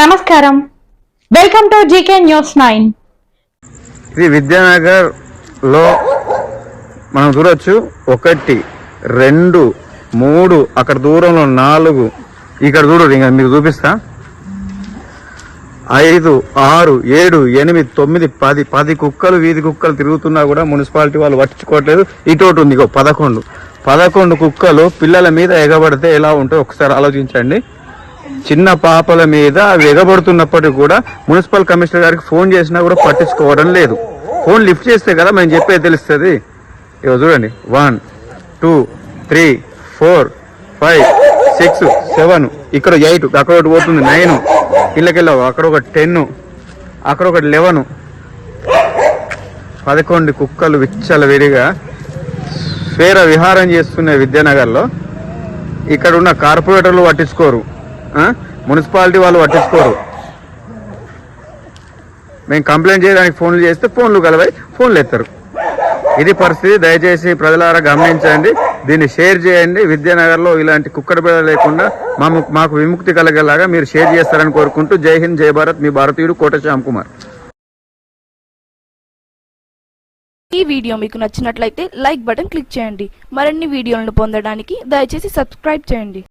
నమస్కారం. Welcome to GK news nine ఇది విద్యానగర్లో మనం చూడొచ్చు ఒకటి రెండు మూడు అక్కడ దూరంలో నాలుగు. ఇక్కడ చూడు ఇంకా మీకు చూపిస్తా. ఐదు ఆరు ఏడు ఎనిమిది తొమ్మిది పది పది కుక్కలు వీధి కుక్కలు తిరుగుతున్నా కూడా మున్సిపాలిటీ వాళ్ళు పట్టించుకోవట్లేదు. ఇటోటి ఉంది ఇగో పదకొండు. పదకొండు కుక్కలు పిల్లల మీద ఎగబడితే ఎలా ఉంటుందో ఒకసారి ఆలోచించండి. చిన్న పాపల మీద వెగబడుతున్నప్పటికీ ఎగబడుతున్నప్పటికీ కూడా మున్సిపల్ కమిషనర్ గారికి ఫోన్ చేసినా కూడా పట్టించుకోవడం లేదు. ఫోన్ లిఫ్ట్ చేస్తే కదా మేము చెప్పేది తెలుస్తుంది. ఇగో చూడండి. One two three four five six seven ఇక్కడ ఎయిట్ అక్కడ ఒకటి పోతుంది నైన్. ఇళ్ళకెళ్ళావు అక్కడ ఒక టెన్ అక్కడ ఒకటి లెవెన్. పదకొండు కుక్కలు విచ్చల విడిగా స్వేర విహారం చేస్తున్న విద్యానగర్లో ఇక్కడ ఉన్న కార్పొరేటర్లు పట్టించుకోరు. మున్సిపాలిటీ వాళ్ళు పట్టించుకోరు. మేము కంప్లైంట్ చేయడానికి ఫోన్లు చేస్తే ఫోన్లు కలవై ఫోన్లు ఎత్తారు. ఇది పరిస్థితి. దయచేసి ప్రజలారా గమనించండి. దీన్ని షేర్ చేయండి. విద్యానగర్లో ఇలాంటి కుక్కడ బిడ లేకుండా మాము మాకు విముక్తి కలగేలాగా మీరు షేర్ చేస్తారని కోరుకుంటూ జై హింద్ జై భారత్. మీ భారతీయుడు కోట శ్యామ్ కుమార్. ఈ వీడియో మీకు నచ్చినట్లయితే లైక్ బటన్ క్లిక్ చేయండి. మరిన్ని వీడియోలను పొందడానికి దయచేసి సబ్స్క్రైబ్ చేయండి.